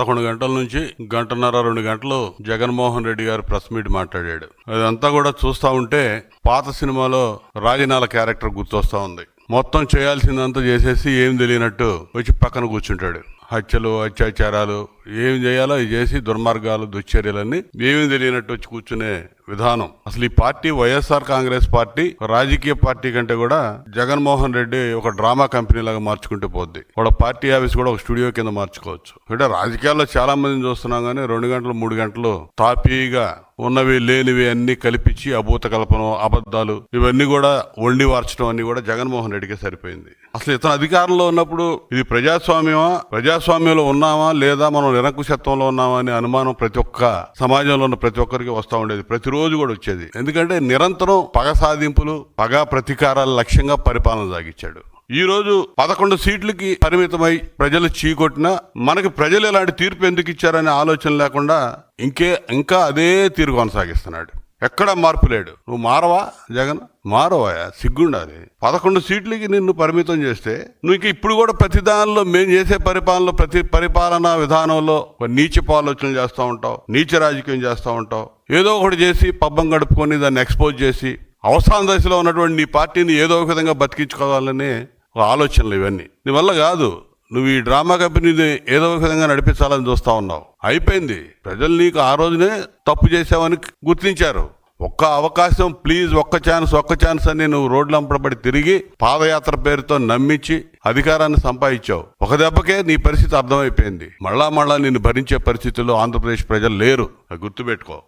పదకొండు గంటల నుంచి గంటన్నర రెండు గంటలు జగన్మోహన్ రెడ్డి గారు ప్రెస్ మీట్ మాట్లాడాడు. అదంతా కూడా చూస్తా ఉంటే పాత సినిమాలో రాజనాల క్యారెక్టర్ గుర్తొస్తా ఉంది. మొత్తం చేయాల్సిందంతా చేసేసి ఏం తెలియనట్టు వచ్చి పక్కన కూర్చుంటాడు. హత్యలు అత్యాచారాలు ఏం చేయాలో అవి చేసి దుర్మార్గాలు దుశ్చర్యలన్నీ ఏమీ తెలియనట్టు వచ్చి కూర్చునే విధానం. అసలు ఈ పార్టీ వైఎస్ఆర్ కాంగ్రెస్ పార్టీ రాజకీయ పార్టీ కంటే కూడా జగన్మోహన్ రెడ్డి ఒక డ్రామా కంపెనీ లాగా మార్చుకుంటూ పోద్ది. వాళ్ళ పార్టీ ఆఫీస్ కూడా ఒక స్టూడియో కింద మార్చుకోవచ్చు. అంటే రాజకీయాల్లో చాలా మందిని చూస్తున్నాం కానీ రెండు గంటలు మూడు గంటలు తాపీగా ఉన్నవి లేనివి అన్ని కల్పించి అభూత కల్పన అబద్ధాలు ఇవన్నీ కూడా వండి వార్చడం అన్ని కూడా జగన్మోహన్ రెడ్డికి సరిపోయింది. అసలు ఇతను అధికారంలో ఉన్నప్పుడు ఇది ప్రజాస్వామ్యమా? ప్రజాస్వామ్యంలో ఉన్నామా? లేదా మనం నిరంకుశత్వంలో ఉన్నామనే అనుమానం ప్రతి ఒక్క సమాజంలో ఉన్న ప్రతి ఒక్కరికి వస్తూ ఉండేది. ప్రతిరోజు కూడా వచ్చేది. ఎందుకంటే నిరంతరం పగ సాధింపులు పగ ప్రతీకారాల లక్ష్యంగా పరిపాలన సాగించాడు. ఈ రోజు పదకొండు సీట్లకి పరిమితమై ప్రజలు చీకొట్టిన మనకి ప్రజలు ఇలాంటి తీర్పు ఎందుకు ఇచ్చారనే ఆలోచన లేకుండా ఇంకే ఇంకా అదే తీరు కొనసాగిస్తున్నాడు. ఎక్కడ మార్పు లేడు. నువ్వు మారవా? జగన్ మారవాయా సిగ్గుండాలి. పదకొండు సీట్లకి నిన్ను పరిమితం చేస్తే నువ్వు ఇంక ఇప్పుడు కూడా ప్రతి దానిలో మేము చేసే పరిపాలనలో ప్రతి పరిపాలనా విధానంలో నీచ పాలోచనలు ఆలోచనలు చేస్తూ ఉంటావు నీచ రాజకీయం చేస్తూ ఉంటావు. ఏదో ఒకటి చేసి పబ్బం గడుపుకొని దాన్ని ఎక్స్పోజ్ చేసి అవసరం దశలో ఉన్నటువంటి నీ పార్టీని ఏదో ఒక విధంగా బతికించుకోవాలని ఒక ఆలోచనలు ఇవన్నీ. నీ వల్ల కాదు. నువ్వు ఈ డ్రామా కంపెనీని ఏదో ఒక విధంగా నడిపించాలని చూస్తా ఉన్నావు. అయిపోయింది. ప్రజలు నీకు ఆ రోజునే తప్పు చేసావని గుర్తించారు. ఒక్క అవకాశం ప్లీజ్ ఒక్క ఛాన్స్ ఒక్క ఛాన్స్ అని నువ్వు రోడ్లంపడబడి తిరిగి పాదయాత్ర పేరుతో నమ్మించి అధికారాన్ని సంపాదించావు. ఒక దెబ్బకే నీ పరిస్థితి అర్థమైపోయింది. మళ్ళా మళ్ళా నిన్ను భరించే పరిస్థితుల్లో ఆంధ్రప్రదేశ్ ప్రజలు లేరు. అది గుర్తుపెట్టుకో.